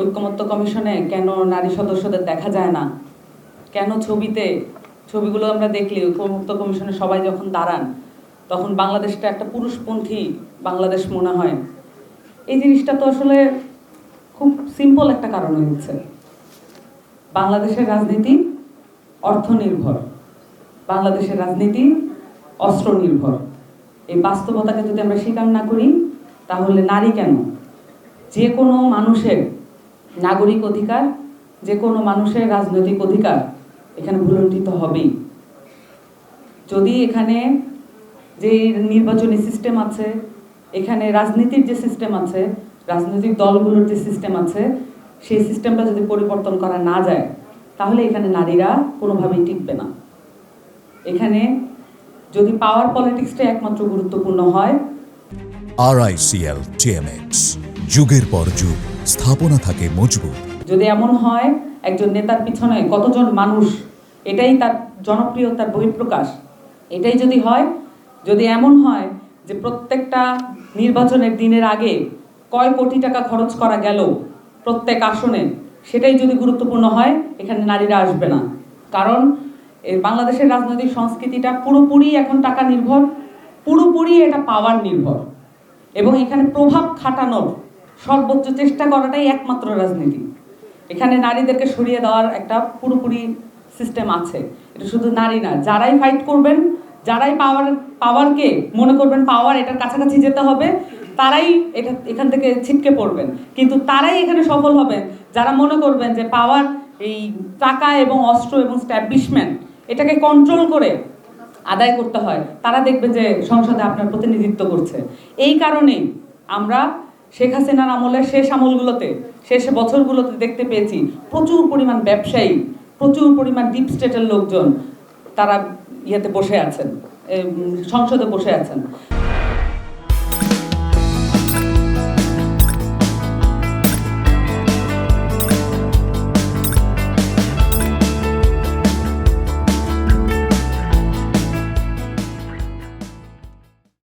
ঐক্যমত্য কমিশনে কেন নারী সদস্যদের দেখা যায় না? কেন ছবিতে, ছবিগুলো আমরা দেখলে ঐক্যমত্য কমিশনে সবাই যখন দাঁড়ান, তখন বাংলাদেশটা একটা পুরুষপন্থী বাংলাদেশ মনে হয়। এই জিনিসটা তো আসলে খুব সিম্পল একটা কারণ হচ্ছে বাংলাদেশের রাজনীতি অর্থনির্ভর। বাংলাদেশের রাজনীতি অস্ত্র নির্ভর এই বাস্তবতাকে যদি আমরা স্বীকার না করি, তাহলে নারী কেন? যে কোনো মানুষের নাগরিক অধিকার, যে কোনো মানুষের রাজনৈতিক অধিকার এখানে ভুলণ্ঠিত হবেই। যদি এখানে যে নির্বাচনী সিস্টেম আছে, এখানে রাজনীতির যে সিস্টেম আছে, রাজনৈতিক দলগুলোর যে সিস্টেম আছে, সেই সিস্টেমটা যদি পরিবর্তন করা না যায়, তাহলে এখানে নারীরা কোনোভাবেই টিকবে না। এখানে যদি পাওয়ার পলিটিক্সটা একমাত্র গুরুত্বপূর্ণ হয় আরআইসিএল টিএমএক্স যুগের পর যুগ। স্থাপনা থাকে মজবুত। যদি এমন হয়, একজন নেতার পিছনে কতজন মানুষ, এটাই তার জনপ্রিয়তার বহিঃপ্রকাশ। এটাই যদি হয়, যদি এমন হয় যে প্রত্যেকটা নির্বাচনের দিনের আগে কয় কোটি টাকা খরচ করা গেল প্রত্যেক আসনে, সেটাই যদি গুরুত্বপূর্ণ হয়, এখানে নারীরা আসবে না। কারণ বাংলাদেশের রাজনৈতিক সংস্কৃতিটা পুরোপুরি এখন টাকা নির্ভর, পুরোপুরি এটা পাওয়ার নির্ভর। এবং এখানে প্রভাব খাটানোর সর্বোচ্চ চেষ্টা করাটাই একমাত্র রাজনীতি। এখানে নারীদেরকে সরিয়ে দেওয়ার একটা পুরোপুরি সিস্টেম আছে। এটা শুধু নারী না, যারাই ফাইট করবেন, যারাই পাওয়ার পাওয়ারকে মনে করবেন পাওয়ার এটার কাছাকাছি যেতে হবে, তারাই এটা, এখান থেকে ছিটকে পড়বেন। কিন্তু তারাই এখানে সফল হবেন, যারা মনে করবেন যে পাওয়ার এই টাকা এবং অস্ত্র এবং স্ট্যাবলিশমেন্ট এটাকে কন্ট্রোল করে আদায় করতে হয়, তারা দেখবে যে সংসদে আপনার প্রতিনিধিত্ব করছে। এই কারণেই আমরা শেখ হাসিনার আমলে শেষ আমলগুলোতে, শেষ বছরগুলোতে দেখতে পেয়েছি প্রচুর পরিমাণ ব্যবসায়ী, প্রচুর পরিমাণ ডিপ স্টেটের লোকজন তারা ইয়েতে বসে আছেন সংসদে বসে আছেন।